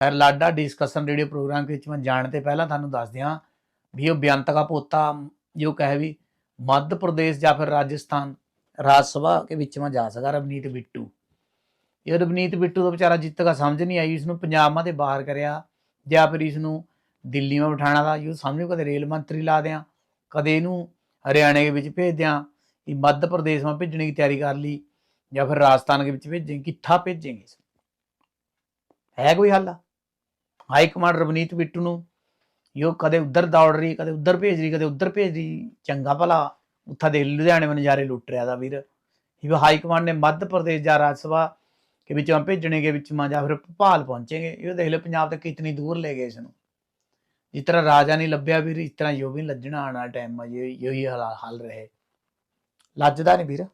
ਫਿਰ Lada discussion radio programme ਵਿੱਚ ਮੈਂ ਜਾਣ ਤੇ ਪਹਿਲਾਂ ਤੁਹਾਨੂੰ ਦੱਸ ਦਿਆਂ ਵੀ ਉਹ ਬਿਆੰਤਕਾ ਪੋਤਾ, ਜੋ ਕਹੇ ਵੀ ਮੱਧ ਪ੍ਰਦੇਸ਼ ਜਾਂ ਫਿਰ ਰਾਜਸਥਾਨ, ਰਾਜ ਸਭਾ ਦੇ ਵਿੱਚ ਮੈਂ ਜਾ ਸਕਾ ਰਵਨੀਤ ਬਿੱਟੂ। ਇਹ ਰਵਨੀਤ ਬਿੱਟੂ ਦਾ ਵਿਚਾਰਾ ਜਿੱਤ ਤੱਕ ਸਮਝ ਨਹੀਂ ਆਈ ਇਸ ਨੂੰ ਪੰਜਾਬਾਂ ਦੇ ਬਾਹਰ ਕਰਿਆ ਜਾਂ ਫਿਰ ਇਸ ਨੂੰ ਦਿੱਲੀ ਵਿੱਚ ਬਿਠਾਣਾ ਦਾ ਯੂ ਸਮਝੋ ਕਦੇ ਰੇਲ ਮੰਤਰੀ ਲਾ ਦਿਆਂ, ਕਦੇ ਇਹਨੂੰ ਹਰਿਆਣੇ ਦੇ ਵਿੱਚ ਭੇਜ ਦਿਆਂ ਇਹ ਮੱਧ ਪ੍ਰਦੇਸ਼ ਵਿੱਚ ਭੇਜਣ ਦੀ ਤਿਆਰੀ ਕਰ ਲਈ ਜਾਂ ਫਿਰ ਰਾਜਸਥਾਨ ਦੇ ਵਿੱਚ ਭੇਜੇ, ਕਿੱਥਾ ਭੇਜेंगे ਹੈ ਕੋਈ ਹੱਲ? ਆ ਹਾਈ ਕਮਾਂਡ ਰਵਨੀਤ ਬਿੱਟੂ ਨੂੰ ਯੋ ਕਦੇ ਉੱਧਰ ਦੌੜ ਰਹੀ, ਕਦੇ ਉੱਧਰ ਭੇਜ ਰਹੀ, ਕਦੇ ਉੱਧਰ ਭੇਜ ਰਹੀ, ਚੰਗਾ ਭਲਾ, ਉੱਥਾ ਦੇ ਲੁਧਿਆਣੇ ਮਨ ਨਜ਼ਾਰੇ ਲੁੱਟ ਰਿਹਾ ਦਾ ਵੀਰ। ਇਹ ਹਾਈ ਕਮਾਂਡ ਨੇ ਮੱਧ ਪ੍ਰਦੇਸ਼ ਜਾਂ ਰਾਜ ਸਭਾ ਕਿ ਵਿੱਚ ਮੈਂ ਭੇਜਣੇ ਵਿੱਚ ਮਾਂ ਜਾਂ ਫਿਰ ਭੋਪਾਲ ਪਹੁੰਚेंगे ਇਹ ਦੇਖ ਲਓ ਪੰਜਾਬ ਤੱਕ ਕਿਤਨੀ ਦੂਰ ਲੈ ਗਏ ਇਸ ਨੂੰ ਜਿਸ ਤਰ੍ਹਾਂ ਰਾਜਾ ਨਹੀਂ ਲੱਭਿਆ ਵੀਰ, ਇਸ ਤਰ੍ਹਾਂ ਯੋ ਵੀ ਲੱਜਣਾ ਆਣਾ ਟਾਈਮ ਅਜੇ ਯੋਹੀ ਹਾਲ ਰਹੇ। ਲੱਜਦਾ ਨਹੀਂ ਵੀਰ।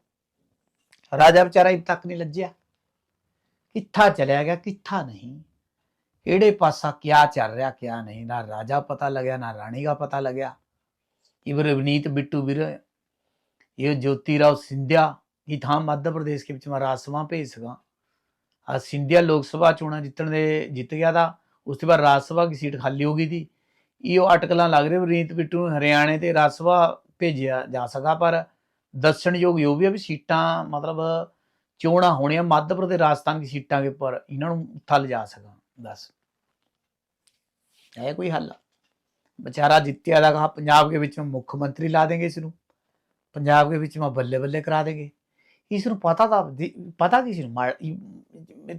ਰਾਜਾ ਵਿਚਾਰਾ ਇਬ ਤੱਕ ਨਹੀਂ ਲੱਜਿਆ। ਕਿੱਥਾ ਚਲਿਆ ਗਿਆ, ਕਿੱਥਾ ਨਹੀਂ। ਕਿਹੜੇ ਪਾਸਾ ਕਿਆ ਚੱਲ ਰਿਹਾ ਕਿਆ ਨਹੀਂ ਨਾ ਰਾਜਾ ਪਤਾ ਲੱਗਿਆ ਨਾ ਰਾਣੀ ਦਾ ਪਤਾ ਲੱਗਿਆ ਇਵ ਰਵਨੀਤ ਬਿੱਟੂ ਵੀਰ ਇਹ ज्योति राव सिंधिया की ਥਾਂ ਮੱਧ ਪ੍ਰਦੇਸ਼ ਕੇ ਵਿੱਚ ਮੈਂ ਰਾਜ ਸਭਾ ਭੇਜ ਸਕਾਂ ਆ ਸਿੰਧੀਆ ਲੋਕ ਸਭਾ ਚੋਣਾਂ ਜਿੱਤਣ ਦੇ ਜਿੱਤ ਗਿਆ ਤਾਂ ਉਸ ਤੋਂ ਬਾਅਦ ਰਾਜ ਸਭਾ ਦੀ ਸੀਟ ਖਾਲੀ ਹੋ ਗਈ ਸੀ ਇਹ ਉਹ ਅਟਕਲਾਂ ਲੱਗ ਰਹੇ ਰਵਨੀਤ ਬਿੱਟੂ ਨੂੰ ਹਰਿਆਣੇ ਤੇ ਰਾਜ ਸਭਾ ਭੇਜਿਆ ਜਾ ਸਕਾ ਪਰ ਦੱਸਣਯੋਗ ਇਹ ਵੀ ਆ ਵੀ ਸੀਟਾਂ ਮਤਲਬ ਚੋਣਾਂ ਹੋਣੀਆਂ ਮੱਧ ਪ੍ਰਦੇਸ਼ ਰਾਜਸਥਾਨ ਦੀ ਸੀਟਾਂ ਦੇ ਉੱਪਰ ਇਹਨਾਂ ਦੱਸ। ਹੈ ਕੋਈ ਹੱਲ ਵਿਚਾਰਾ ਜਿੱਤਿਆ ਦਾ ਕਹਾ ਪੰਜਾਬ ਦੇ ਵਿੱਚ ਮੁੱਖ ਮੰਤਰੀ ਲਾ ਦੇंगे ਇਸ ਨੂੰ ਪੰਜਾਬ ਦੇ ਵਿੱਚ ਮੈਂ ਬੱਲੇ ਬੱਲੇ ਕਰਾ ਦੇंगे ਇਸ ਨੂੰ ਪਤਾ ਤਾਂ ਦੀ- ਪਤਾ ਕੀ ਸੀ?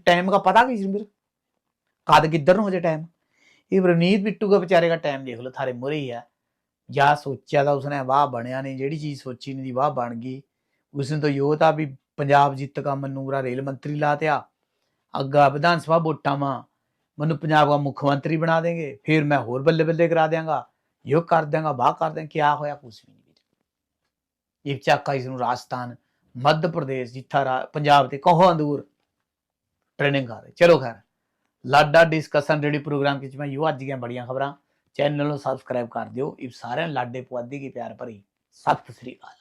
ਟਾਈਮ ਦਾ ਪਤਾ ਕੀ ਸੀ ਵੀਰ? ਕਦ ਕਿੱਧਰ ਨੂੰ ਹੋ ਜੇ ਟਾਈਮ ਇਹ ਰਵਨੀਤ ਬਿੱਟੂ ਦਾ ਵਿਚਾਰੇ ਦਾ ਟਾਈਮ ਦੇਖ ਲਓ, ਥਾਰੇ ਮੁਰੇ ਹੀ ਆ। ਜਾਂ ਸੋਚਿਆ ਤਾਂ ਉਸਨੇ ਵਾਹ ਬਣਿਆ ਨਹੀਂ ਜਿਹੜੀ ਚੀਜ਼ ਸੋਚੀ ਨਹੀਂ ਦੀ ਵਾਹ ਬਣ ਗਈ। ਉਸਨੇ ਤਾਂ ਯੋ ਤਾਂ ਵੀ ਪੰਜਾਬ ਜਿੱਤ ਕਾ ਮਨੂਰਾ ਰੇਲ ਮੰਤਰੀ ਲਾ ਮੈਨੂੰ ਪੰਜਾਬ ਦਾ ਮੁੱਖ ਮੰਤਰੀ ਬਣਾ ਦੇਂਗੇ, ਫਿਰ ਮੈਂ ਹੋਰ ਬੱਲੇ ਬੱਲੇ ਕਰਾ ਦਿਆਂਗਾ ਯੋ ਕਰ ਦਿਆਂਗਾ ਬਾਹ ਕਰ ਦਿਆਂਗਾ ਕੀ ਹੋਇਆ ਕੁਛ ਵੀ ਨਹੀਂ ਵੀਰ। ਇਹ ਚੱਕਾ ਇਸ ਨੂੰ ਰਾਜਸਥਾਨ, ਮੱਧ ਪ੍ਰਦੇਸ਼, ਜਿੱਥਾ ਰਾ- ਪੰਜਾਬ ਤੇ ਕਹੋ ਦੂਰ ਟ੍ਰੇਨਿੰਗ ਕਰ ਚਲੋ ਖੈਰ, ਲਾਡਾ ਡਿਸਕਸ਼ਨ ਰੇਡੀ ਪ੍ਰੋਗਰਾਮ ਵਿੱਚ ਮੈਂ ਯੋ ਅੱਜ ਦੀਆਂ ਬੜੀਆਂ ਖਬਰਾਂ ਚੈਨਲ ਨੂੰ ਸਬਸਕ੍ਰਾਈਬ ਕਰ ਦਿਓ। ਇਹ ਸਾਰਿਆਂ ਲਾਡੇ ਪੁਆਧੀ ਕੀ ਪਿਆਰ ਭਰੀ। ਸਤਿ ਸ੍ਰੀ ਅਕਾਲ।